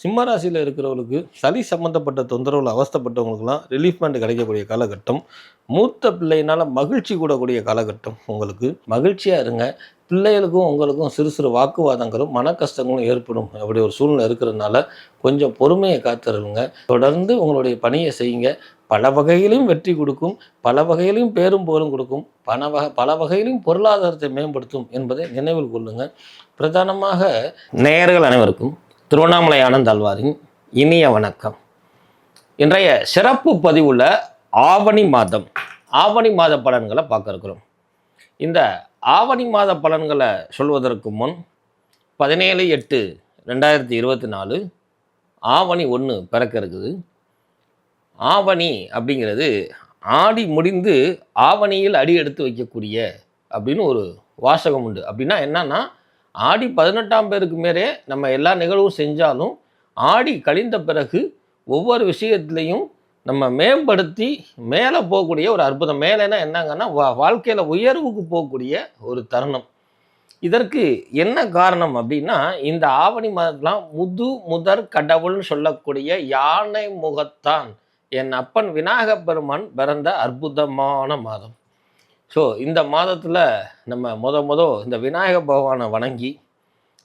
சிம்ம ராசியில் இருக்கிறவங்களுக்கு சளி சம்மந்தப்பட்ட தொந்தரவுல அவஸ்தைப்பட்டவங்களுக்குலாம் ரிலீஃப்மெண்ட் கிடைக்கக்கூடிய காலகட்டம். மூத்த பிள்ளையினால் மகிழ்ச்சி கூடக்கூடிய காலகட்டம் உங்களுக்கு. மகிழ்ச்சியாக இருங்க. பிள்ளைகளுக்கும் உங்களுக்கும் சிறு சிறு வாக்குவாதங்களும் மன கஷ்டங்களும் ஏற்படும். அப்படி ஒரு சூழ்நிலை இருக்கிறதுனால கொஞ்சம் பொறுமையை காத்திருங்க. தொடர்ந்து உங்களுடைய பணியை செய்யுங்க. பல வகையிலும் வெற்றி கொடுக்கும். பல வகையிலும் பேரும் போரும் கொடுக்கும். பல வகை பல வகையிலும் பொருளாதாரத்தை மேம்படுத்தும் என்பதை நினைவில் கொள்ளுங்கள் பிரதானமாக நேயர்கள் அனைவருக்கும் திருவண்ணாமலை ஆனந்த் அல்வாரின் இனிய வணக்கம். இன்றைய சிறப்பு பதிவில் ஆவணி மாதம் ஆவணி மாத பலன்களை பார்க்க இருக்கிறோம். இந்த ஆவணி மாத பலன்களை சொல்வதற்கு முன் பதினேழு எட்டு ரெண்டாயிரத்தி இருபத்தி நாலு ஆவணி ஒன்று பிறக்க இருக்குது. ஆவணி அப்படிங்கிறது ஆடி முடிந்து ஆவணியில் அடி எடுத்து வைக்கக்கூடிய அப்படின்னு ஒரு வாசகம் உண்டு. அப்படின்னா என்னன்னா ஆடி பதினெட்டாம் பேருக்கு மேலே நம்ம எல்லா நிகழ்வும் செஞ்சாலும் ஆடி கழிந்த பிறகு ஒவ்வொரு விஷயத்துலையும் நம்ம மேம்படுத்தி மேலே போகக்கூடிய ஒரு அற்புதம். மேலேனா என்னங்கன்னா வா வாழ்க்கையில் உயர்வுக்கு போகக்கூடிய ஒரு தருணம். இதற்கு என்ன காரணம் அப்படின்னா இந்த ஆவணி மாதத்துலாம் முது முதற் கடவுள்னு சொல்லக்கூடிய யானை முகத்தான். என் அப்பன் விநாயகப் பெருமான் பிறந்த அற்புதமான மாதம். ஸோ இந்த மாதத்தில் நம்ம முத முத இந்த விநாயக பகவானை வணங்கி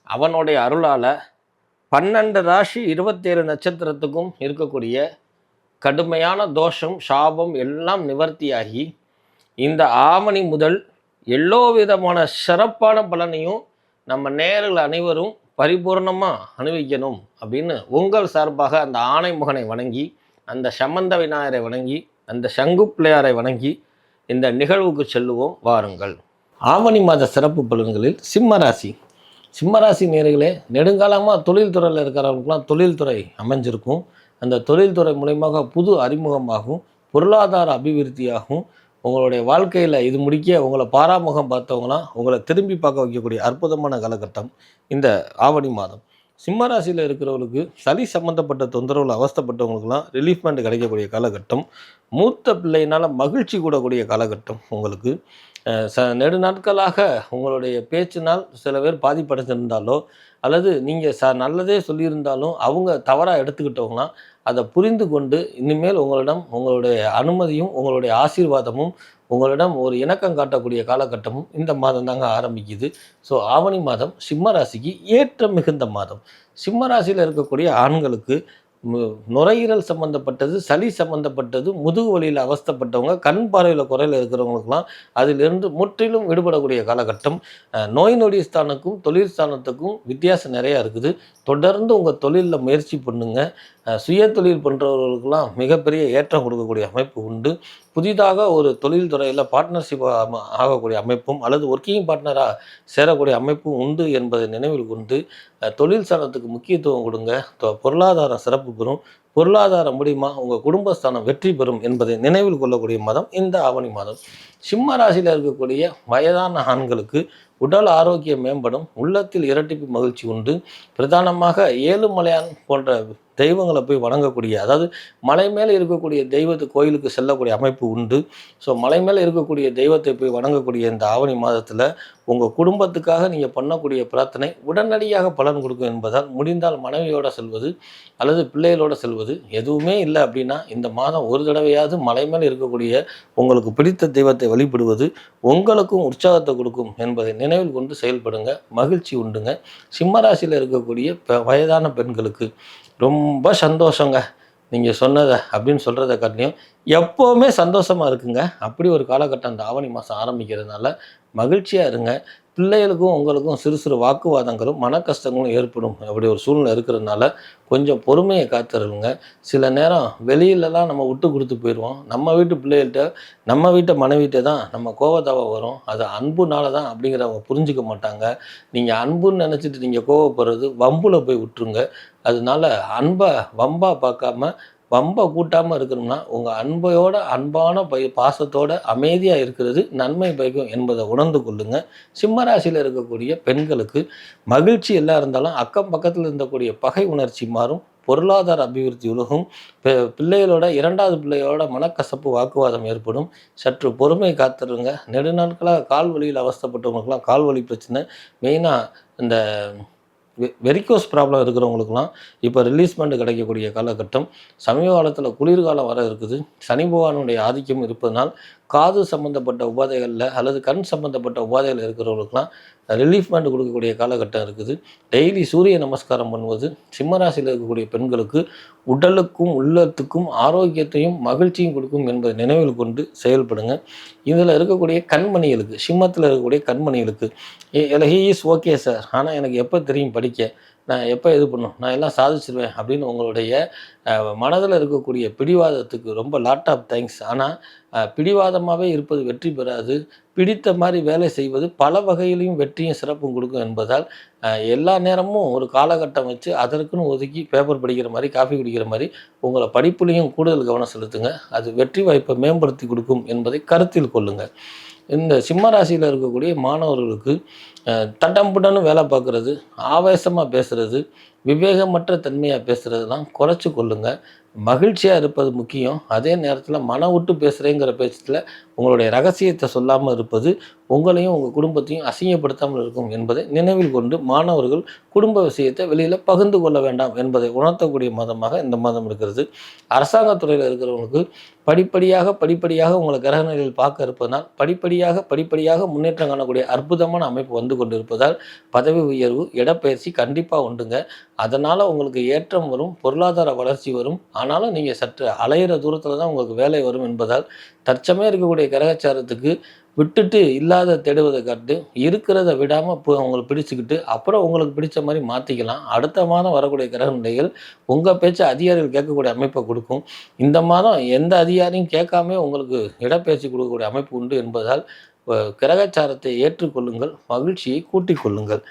அவனுடைய அருளால் பன்னெண்டு ராசி இருபத்தேழு நட்சத்திரத்துக்கும் இருக்கக்கூடிய கடுமையான தோஷம் சாபம் எல்லாம் நிவர்த்தியாகி இந்த ஆவணி முதல் எல்லோ விதமான சிறப்பான பலனையும் நம்ம நேர்கள் அனைவரும் பரிபூர்ணமாக அனுபவிக்கணும் அப்படின்னு உங்கள் சார்பாக அந்த ஆணைமுகனை வணங்கி அந்த சம்பந்த விநாயகரை வணங்கி அந்த சங்கு பிள்ளையாரை வணங்கி இந்த நிகழ்வுக்கு செல்லுவோம் வாருங்கள். ஆவணி மாத சிறப்பு பலன்களில் சிம்மராசி சிம்மராசி நேர்களே நெடுங்காலமாக தொழில்துறையில் இருக்கிறவங்களுக்குலாம் தொழில்துறை அமைஞ்சிருக்கும். அந்த தொழில்துறை மூலயமாக புது அறிமுகமாகும் பொருளாதார அபிவிருத்தியாகும். உங்களுடைய வாழ்க்கையில் இது முடிக்க உங்களை பாராமுகம் பார்த்தவங்களாம் உங்களை திரும்பி பார்க்க வைக்கக்கூடிய அற்புதமான காலகட்டம் இந்த ஆவணி மாதம். சிம்ம ராசியில் இருக்கிறவங்களுக்கு சளி சம்மந்தப்பட்ட தொந்தரவில் அவஸ்தப்பட்டவங்களுக்குலாம் ரிலீஃப் ரிலீஃப்மெண்ட் கிடைக்கக்கூடிய காலகட்டம். மூத்த பிள்ளையினால் மகிழ்ச்சி கூடக்கூடிய காலகட்டம் உங்களுக்கு. ச நெடு நாட்களாக உங்களுடைய பேச்சினால் சில பேர் பாதிப்படைஞ்சிருந்தாலோ அல்லது நீங்கள் ச நல்லதே சொல்லியிருந்தாலும் அவங்க தவறாக எடுத்துக்கிட்டவங்களாம் அதை புரிந்து கொண்டு இனிமேல் உங்களிடம் உங்களுடைய அனுமதியும் உங்களுடைய ஆசீர்வாதமும் உங்களிடம் ஒரு இணக்கம் காட்டக்கூடிய காலகட்டமும் இந்த மாதம் தாங்க ஆரம்பிக்குது. ஸோ ஆவணி மாதம் சிம்ம ராசிக்கு மிகுந்த மாதம். சிம்ம ராசியில் இருக்கக்கூடிய ஆண்களுக்கு நுரையீரல் சம்மந்தப்பட்டது சளி சம்மந்தப்பட்டது முதுகு வலியில் அவஸ்தைப்பட்டவங்க கண் பார்வையில் குறையில் இருக்கிறவங்களுக்குலாம் அதிலிருந்து முற்றிலும் விடுபடக்கூடிய காலகட்டம். நோய் நொடி ஸ்தானுக்கும் தொழில் ஸ்தானத்துக்கும் வித்தியாசம் நிறையா இருக்குது. தொடர்ந்து உங்கள் தொழிலில் முயற்சி பண்ணுங்கள் சுய தொழில் பண்ணுறவர்களுக்கெல்லாம் மிகப்பெரிய ஏற்றம் கொடுக்கக்கூடிய அமைப்பு உண்டு. புதிதாக ஒரு தொழில் துறையில் பார்ட்னர்ஷிப் ஆகக்கூடிய அமைப்பும் அல்லது ஒர்க்கிங் பார்ட்னராக சேரக்கூடிய அமைப்பும் உண்டு என்பதை நினைவில் கொண்டு தொழில் ஸ்தானத்துக்கு முக்கியத்துவம் கொடுங்க. தொ- பொருளாதாரம் சிறப்பு பெறும். பொருளாதாரம் மூலிமா உங்கள் குடும்பஸ்தானம் வெற்றி பெறும் என்பதை நினைவில் கொள்ளக்கூடிய மாதம் இந்த ஆவணி மாதம். சிம்ம ராசியில் இருக்கக்கூடிய வயதான ஆண்களுக்கு உடல் ஆரோக்கியம் மேம்படும். உள்ளத்தில் இரட்டிப்பு மகிழ்ச்சி உண்டு. பிரதானமாக ஏழுமலையான் போன்ற தெய்வங்களை போய் வணங்கக்கூடிய அதாவது மலை மேலே இருக்கக்கூடிய தெய்வத்து கோயிலுக்கு செல்லக்கூடிய அமைப்பு உண்டு. ஸோ மலை மேலே இருக்கக்கூடிய தெய்வத்தை போய் வணங்கக்கூடிய இந்த ஆவணி மாதத்தில் உங்கள் குடும்பத்துக்காக நீங்கள் பண்ணக்கூடிய பிரார்த்தனை உடனடியாக பலன் கொடுக்கும் என்பதால் முடிந்தால் மனைவியோடு செல்வது அல்லது பிள்ளைகளோட செல்வது எதுவுமே இல்லை அப்படின்னா இந்த மாதம் ஒரு தடவையாவது மலை மேலே இருக்கக்கூடிய உங்களுக்கு பிடித்த தெய்வத்தை வழிபடுவது உங்களுக்கும் உற்சாகத்தை கொடுக்கும் என்பதை நினைவில் கொண்டு செயல்படுங்க. மகிழ்ச்சி உண்டுங்க. சிம்மராசியில் இருக்கக்கூடிய வயதான பெண்களுக்கு ரொம்ப சந்தோஷங்க. நீங்கள் சொன்னதை அப்படின்னு சொல்கிறத காட்டிலையும் எப்போவுமே சந்தோஷமாக இருக்குங்க. அப்படி ஒரு காலகட்டம் அந்த ஆவணி மாதம் ஆரம்பிக்கிறதுனால மகிழ்ச்சியாக இருங்க. பிள்ளைகளுக்கும் உங்களுக்கும் சிறு சிறு வாக்குவாதங்களும் மன கஷ்டங்களும் ஏற்படும். அப்படி ஒரு சூழ்நிலை இருக்கிறதுனால கொஞ்சம் பொறுமையை காத்துருங்க. சில நேரம் வெளியிலலாம் நம்ம விட்டு கொடுத்து போயிடுவோம். நம்ம வீட்டு பிள்ளைகள்கிட்ட நம்ம வீட்டை மனைவிட்ட தான் நம்ம கோவத்தாவை வரும். அது அன்புனால தான் அப்படிங்கிறவங்க புரிஞ்சுக்க மாட்டாங்க. நீங்கள் அன்புன்னு நினச்சிட்டு நீங்கள் கோவப்படுறது வம்புல போய் விட்டுருங்க. அதனால அன்பை வம்பாக பார்க்காம வம்பை கூட்டாமல் இருக்கணும்னா உங்கள் அன்பையோட அன்பான பை பாசத்தோட அமைதியாக இருக்கிறது நன்மை பயக்கும் என்பதை உணர்ந்து கொள்ளுங்க. சிம்மராசியில் இருக்கக்கூடிய பெண்களுக்கு மகிழ்ச்சி எல்லாம் இருந்தாலும் அக்கம் பக்கத்தில் இருந்தக்கூடிய பகை உணர்ச்சி மாறும். பொருளாதார அபிவிருத்தி உலகும் பிள்ளைகளோட இரண்டாவது பிள்ளையோட மனக்கசப்பு வாக்குவாதம் ஏற்படும். சற்று பொறுமை காத்துருங்க. நெடுநாட்களாக கால் வலியில் அவஸ்தப்பட்டவங்களுக்குலாம் கால் வலி பிரச்சனை. மெயினாக இந்த வெரிகோஸ் ப்ராப்ளம் இருக்கிறவங்களுக்குலாம் இப்போ ரிலீஸ்மெண்ட் கிடைக்கக்கூடிய காலகட்டம் சமீப காலத்தில் குளிர்காலம் வர இருக்குது. சனி பகவானுடைய ஆதிக்கம் இருப்பதனால் காது சம்மந்தப்பட்ட உபாதைகளில் அல்லது கண் சம்மந்தப்பட்ட உபாதைகள் இருக்கிறவங்களுக்குலாம் ரிலீஃப் ரிலீஃப்மெண்ட் கொடுக்கக்கூடிய காலகட்டம் இருக்குது. டெய்லி சூரிய நமஸ்காரம் பண்ணுவது சிம்மராசியில் இருக்கக்கூடிய பெண்களுக்கு உடலுக்கும் உள்ளத்துக்கும் ஆரோக்கியத்தையும் மகிழ்ச்சியும் கொடுக்கும் என்பதை நினைவில் கொண்டு செயல்படுங்க. இதில் இருக்கக்கூடிய கண்மணிகளுக்கு சிம்மத்தில் இருக்கக்கூடிய கண்மணிகளுக்கு ஹீ இஸ் ஓகே சார் ஆனால் எனக்கு எப்போ தெரியும் படிக்க? நான் எப்போ இது பண்ணும்? நான் எல்லாம் சாதிச்சிருவேன் அப்படின்னு உங்களுடைய மனதில் இருக்கக்கூடிய பிடிவாதத்துக்கு ரொம்ப லாட் ஆஃப் தேங்க்ஸ் ஆனால் பிடிவாதமாகவே இருப்பது வெற்றி பெறாது. பிடித்த மாதிரி வேலை செய்வது பல வகையிலையும் வெற்றியும் சிறப்பும் கொடுக்கும் என்பதால் எல்லா நேரமும் ஒரு காலகட்டம் வச்சு அதற்குன்னு ஒதுக்கி பேப்பர் படிக்கிற மாதிரி காஃபி குடிக்கிற மாதிரி உங்களை படிப்புலேயும் கூடுதல் கவனம் செலுத்துங்க. அது வெற்றி வாய்ப்பை மேம்படுத்தி கொடுக்கும் என்பதை கருத்தில் கொள்ளுங்கள். இந்த சிம்ம ராசியில் இருக்கக்கூடிய மாணவர்களுக்கு தட்டம் புட்டன்னு வேலை பார்க்குறது ஆவேசமாக பேசுகிறது விவேகமற்ற தன்மையாக பேசுகிறதுலாம் குறைச்சி கொள்ளுங்க. மகிழ்ச்சியாக இருப்பது முக்கியம். அதே நேரத்தில் மன விட்டு பேசுகிறேங்கிற பேச்சத்தில் உங்களுடைய ரகசியத்தை சொல்லாமல் இருப்பது உங்களையும் உங்கள் குடும்பத்தையும் அசிங்கப்படுத்தாமல் இருக்கும் என்பதை நினைவில் கொண்டு மாணவர்கள் குடும்ப விஷயத்தை வெளியில் பகிர்ந்து கொள்ள வேண்டாம் என்பதை உணர்த்தக்கூடிய மாதமாக இந்த மாதம் இருக்கிறது. அரசாங்கத்துறையில் இருக்கிறவங்களுக்கு படிப்படியாக படிப்படியாக உங்களை கிரகநிலையில் பார்க்க இருப்பதனால் படிப்படியாக படிப்படியாக முன்னேற்றம் காணக்கூடிய அற்புதமான அமைப்பு வந்து கொண்டிருப்பதால் பதவி உயர்வு இடப்பெயர்ச்சி கண்டிப்பாக உண்டுங்க. அதனால் உங்களுக்கு ஏற்றம் வரும் பொருளாதார வளர்ச்சி வரும். ஆனாலும் நீங்கள் சற்று அலையிற தூரத்தில் தான் உங்களுக்கு வேலை வரும் என்பதால் தற்சமயம் இருக்கக்கூடிய கிரகச்சாரத்துக்கு விட்டுட்டு இல்லாத தேடுவதை காட்டு இருக்கிறத விடாமல் இப்போ அவங்களை பிடிச்சிக்கிட்டு அப்புறம் உங்களுக்கு பிடிச்ச மாதிரி மாற்றிக்கலாம் அடுத்த மாதம் வரக்கூடிய கிரக நிலைகள் உங்கள் பேச்சை அதிகாரிகள் கேட்கக்கூடிய அமைப்பை கொடுக்கும். இந்த மாதம் எந்த அதிகாரியும் கேட்காம உங்களுக்கு இடப்பெயர்ச்சி கொடுக்கக்கூடிய அமைப்பு உண்டு என்பதால் கிரகச்சாரத்தை ஏற்றுக்கொள்ளுங்கள் மகிழ்ச்சியை கூட்டிக் கொள்ளுங்கள்.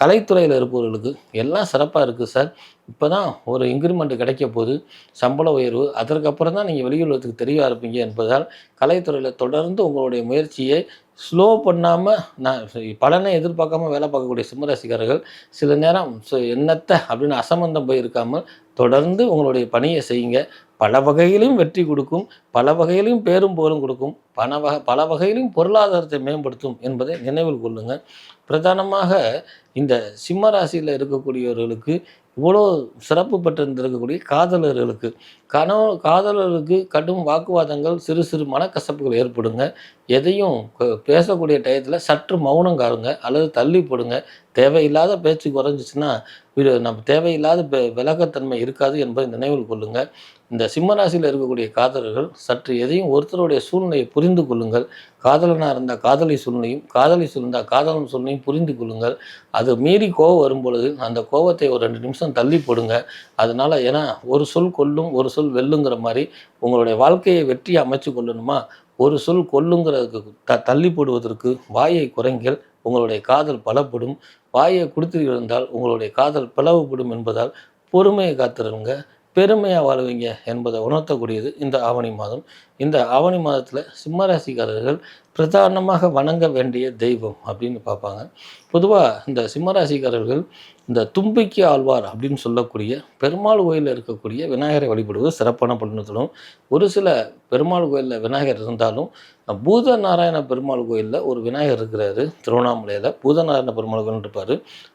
கலைத்துறையில் இருப்பவர்களுக்கு எல்லாம் சிறப்பாக இருக்குது சார் இப்போ தான் ஒரு இன்க்ரிமெண்ட் கிடைக்க போது சம்பள உயர்வு. அதற்கப்புறம் தான் நீங்கள் வெளியுலகத்துக்கு தெரிய இருப்பீங்க என்பதால் கலைத்துறையில் தொடர்ந்து உங்களுடைய முயற்சியை ஸ்லோ பண்ணாமல் நான் பலனை எதிர்பார்க்காம வேலை பார்க்கக்கூடிய சிம்மராசிக்காரர்கள் சில நேரம் சு- என்னத்தை அப்படின்னு அசம்பந்தம் போய் இருக்காமல் தொடர்ந்து உங்களுடைய பணியை செய்யுங்க. பல வகையிலும் வெற்றி கொடுக்கும் பல வகையிலும் பேரும் போலும் கொடுக்கும் பண வகை பல வகையிலும் பொருளாதாரத்தை மேம்படுத்தும் என்பதை நினைவில் கொள்ளுங்கள் பிரதானமாக இந்த சிம்ம ராசியில் இருக்கக்கூடியவர்களுக்கு இவ்வளோ சிறப்பு பெற்றிருந்திருக்கக்கூடிய காதலர்களுக்கு கனவு காதலர்களுக்கு கடும் வாக்குவாதங்கள் சிறு சிறு மனக்கசப்புகள் ஏற்படுங்க. எதையும் பேசக்கூடிய டயத்தில் சற்று மௌனம் காருங்க அல்லது தள்ளி போடுங்க. தேவையில்லாத பேச்சு குறைஞ்சிச்சுன்னா நம்ம தேவையில்லாத விலகத்தன்மை இருக்காது என்பதை நினைவில் கொள்ளுங்கள் இந்த சிம்மராசியில் இருக்கக்கூடிய காதலர்கள் சற்று எதையும் ஒருத்தருடைய சூழ்நிலையை புரிந்து கொள்ளுங்கள். காதலனாக இருந்தால் காதலி சூழ்நிலையும் காதலி சூழ்ந்தால் காதலன் சூழ்நிலையும் புரிந்து கொள்ளுங்கள். அது மீறி கோவம் வரும் பொழுது அந்த கோவத்தை ஒரு ரெண்டு நிமிஷம் தள்ளி போடுங்க. அதனால் ஏன்னா ஒரு சொல் கொல்லும் ஒரு சொல் வெல்லுங்கிற மாதிரி உங்களுடைய வாழ்க்கையை வெற்றி அமைச்சு கொள்ளணுமா? ஒரு சொல் கொல்லுங்கிறதுக்கு த தள்ளி போடுவதற்கு வாயை குறைங்கள். உங்களுடைய காதல் பலப்படும். வாயை கொடுத்து இருந்தால் உங்களுடைய காதல் பிளவுபடும் என்பதால் பொறுமையை காத்திருங்க. பெருமையாக வாழ்வீங்க என்பதை உணர்த்தக்கூடியது இந்த ஆவணி மாதம். இந்த ஆவணி மாதத்தில் சிம்மராசிக்காரர்கள் பிரதானமாக வணங்க வேண்டிய தெய்வம் அப்படின்னு பார்ப்பாங்க. பொதுவாக இந்த சிம்மராசிக்காரர்கள் இந்த தும்பிக்கை ஆழ்வார் அப்படின்னு சொல்லக்கூடிய பெருமாள் கோயிலில் இருக்கக்கூடிய விநாயகரை வழிபடுவது சிறப்பான பலனை ஒரு சில பெருமாள் கோயிலில் விநாயகர் இருந்தாலும் பூத நாராயண பெருமாள் கோயிலில் ஒரு விநாயகர் இருக்கிறாரு திருவண்ணாமலையில் பூதநாராயண பெருமாள் கோயில் இருப்பார்.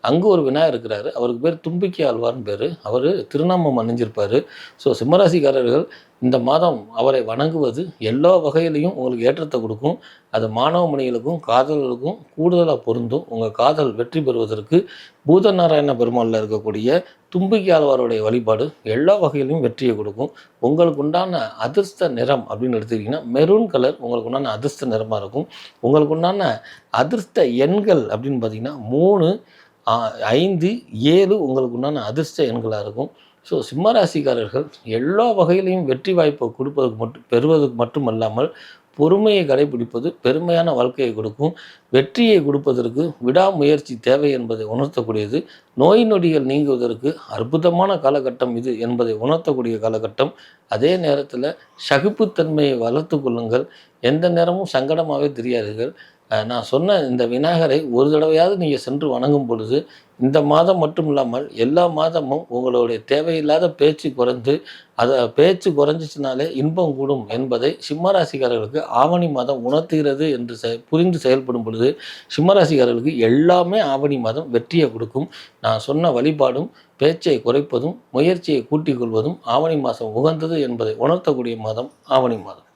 அங்கே ஒரு விநாயகர் இருக்கிறாரு. அவருக்கு பேர் தும்பிக்கை ஆழ்வார்னு பேர். அவர் திருநாமம் அணிஞ்சிருப்பார். ஸோ சிம்மராசிக்காரர்கள் இந்த மாதம் அவரை வணங்குவது எல்லா வகையிலையும் உங்களுக்கு ஏற்றத்தை கொடுக்கும். அது மாணவ மணிகளுக்கும் காதலர்களுக்கும் கூடுதலாக பொருந்தும். உங்கள் காதல் வெற்றி பெறுவதற்கு பூதநாராயண பெருமாளில் இருக்கக்கூடிய தும்பிக்கை ஆழ்வாருடைய வழிபாடு எல்லா வகையிலையும் வெற்றியை கொடுக்கும். உங்களுக்கு உண்டான அதிர்ஷ்ட நிறம் அப்படின்னு எடுத்துக்கிட்டிங்கன்னா மெரூன் கலர் உங்களுக்கு உண்டான அதிர்ஷ்ட நிறமாக இருக்கும். உங்களுக்கு உண்டான அதிர்ஷ்ட எண்கள் அப்படின்னு பார்த்தீங்கன்னா மூணு ஐந்து ஏழு உங்களுக்கு உண்டான அதிர்ஷ்ட எண்களாக இருக்கும். ஸோ சிம்மராசிக்காரர்கள் எல்லா வகையிலையும் வெற்றி வாய்ப்பை கொடுப்பதற்கு மட்டும் பெறுவதற்கு மட்டுமல்லாமல் பொறுமையை கடைபிடிப்பது பெருமையான வாழ்க்கையை கொடுக்கும். வெற்றியை கொடுப்பதற்கு விடாமுயற்சி தேவை என்பதை உணர்த்தக்கூடியது. நோய் நொடிகள் நீங்குவதற்கு அற்புதமான காலகட்டம் இது என்பதை உணர்த்தக்கூடிய காலகட்டம். அதே நேரத்தில் சகிப்புத்தன்மையை வளர்த்து கொள்ளுங்கள். எந்த நேரமும் சங்கடமாகவே தெரியாதீர்கள். நான் சொன்ன இந்த விநாயகரை ஒரு தடவையாவது நீங்கள் சென்று வணங்கும் பொழுது இந்த மாதம் மட்டும் இல்லாமல் எல்லா மாதமும் உங்களுடைய தேவையில்லாத பேச்சு குறைந்து அதை பேச்சு குறைஞ்சிச்சினாலே இன்பம் கூடும் என்பதை சிம்மராசிக்காரர்களுக்கு ஆவணி மாதம் உணர்த்துகிறது என்று செ புரிந்து செயல்படும் பொழுது சிம்மராசிக்காரர்களுக்கு எல்லாமே ஆவணி மாதம் வெற்றியை கொடுக்கும். நான் சொன்ன வழிபாடும் பேச்சை குறைப்பதும் முயற்சியை கூட்டிக் கொள்வதும் ஆவணி மாதம் உகந்தது என்பதை உணர்த்தக்கூடிய மாதம் ஆவணி மாதம்.